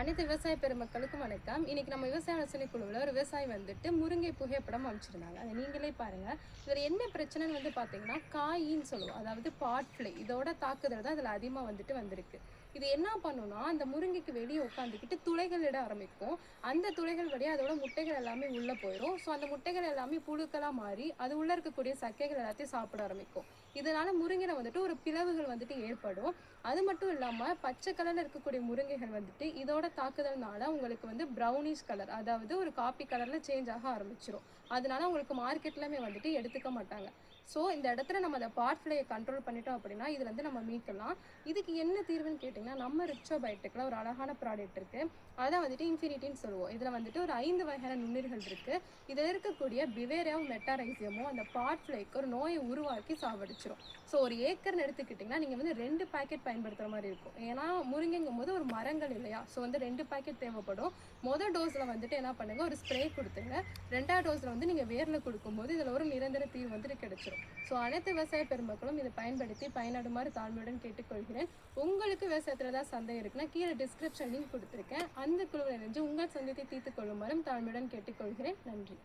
அனைத்து விவசாய பெருமக்களுக்கும் வணக்கம். இன்னைக்கு நம்ம விவசாய ஆலோசனை குழுவில் ஒரு விவசாயி வந்துட்டு முருங்கை புகைப்படம் அமைச்சிருந்தாங்க அதை நீங்களே பாருங்க. இதில் என்ன பிரச்சனைன்னு வந்து பார்த்தீங்கன்னா காயின்னு சொல்லுவோம். அதாவது பாட் ஃப்ளை இதோட தாக்குதல் தான் இதில் அதிகமாக வந்துட்டு வந்திருக்கு. இது என்ன பண்ணுன்னா அந்த முருங்கைக்கு வெளியே உட்காந்துக்கிட்டு துளைகள் இட ஆரம்பிக்கும். அந்த துளைகள் வழியாக அதோட முட்டைகள் எல்லாமே உள்ளே போயிடும் ஸோ அந்த முட்டைகள் எல்லாமே புழுக்களாக மாறி அது உள்ளே இருக்கக்கூடிய சக்கைகள் எல்லாத்தையும் சாப்பிட ஆரம்பிக்கும். இதனால முருங்கையில் வந்துட்டு ஒரு பிளவுகள் வந்துட்டு ஏற்படும். அது மட்டும் இல்லாமல் பச்சை கலரில் இருக்கக்கூடிய முருங்கைகள் வந்துட்டு இதோட தாக்குதல்னால உங்களுக்கு வந்து ப்ரௌனிஷ் கலர் அதாவது ஒரு காப்பி கலரில் சேஞ்ச் ஆக ஆரம்பிச்சிடும் அதனால உங்களுக்கு மார்க்கெட்லையுமே வந்துட்டு எடுத்துக்க மாட்டாங்க. ஸோ இந்த இடத்துல நம்ம அந்த பார்ட் ஃப்ளையை கண்ட்ரோல் பண்ணிட்டோம் அப்படின்னா இதுல வந்து நம்ம மீட்கலாம். இதுக்கு என்ன தீர்வுன்னு பார்த்தீங்கன்னா நம்ம ரிச்சோ பயோடெக்கில் ஒரு அழகான ப்ராடக்ட் இருக்குது அதான் வந்துட்டு இன்ஃபினிட்டின்னு சொல்லுவோம். இதில் வந்துட்டு ஒரு ஐந்து வகையான நுண்ணுயிர்கள் இருக்குது இதில் இருக்கக்கூடிய பிவேரியாவும் மெட்டாரைசியமும் அந்த பார்ட் ஃப்ளைக்கு ஒரு நோயை உருவாக்கி சாவடிச்சிடும் ஸோ ஒரு ஏக்கர்னு எடுத்துக்கிட்டிங்கன்னா நீங்கள் வந்து ரெண்டு பாக்கெட் பயன்படுத்துகிற மாதிரி இருக்கும். ஏன்னா முருங்கைங்கும் போது ஒரு மரங்கள் இல்லையா? ஸோ வந்து ரெண்டு பாக்கெட் தேவைப்படும். மொதல் டோஸில் வந்துட்டு என்ன பண்ணுங்கள் ஒரு ஸ்ப்ரே கொடுத்துங்க. ரெண்டாவது டோஸில் வந்து நீங்கள் வேரில் கொடுக்கும்போது இதில் ஒரு நிரந்தர தீர்வு வந்துட்டு கிடைச்சிரும். ஸோ அனைத்து விவசாய பெருமக்களும் இதை பயன்படுத்தி பயனடுமாறு தாழ்மையுடன் கேட்டுக்கொள்கிறேன். உங்களுக்கு விவசாய ஏதாவது சந்தேகம் இருக்குன்னா கீழே டிஸ்கிரிப்ஷன் லிங்க் கொடுத்துருக்கேன். அந்த குழுவில் இணைஞ்சு உங்கள் சந்தேகத்தை தீர்த்து கொள்ளுமாறும் தாழ்மையுடன் கேட்டுக்கொள்கிறேன். நன்றி.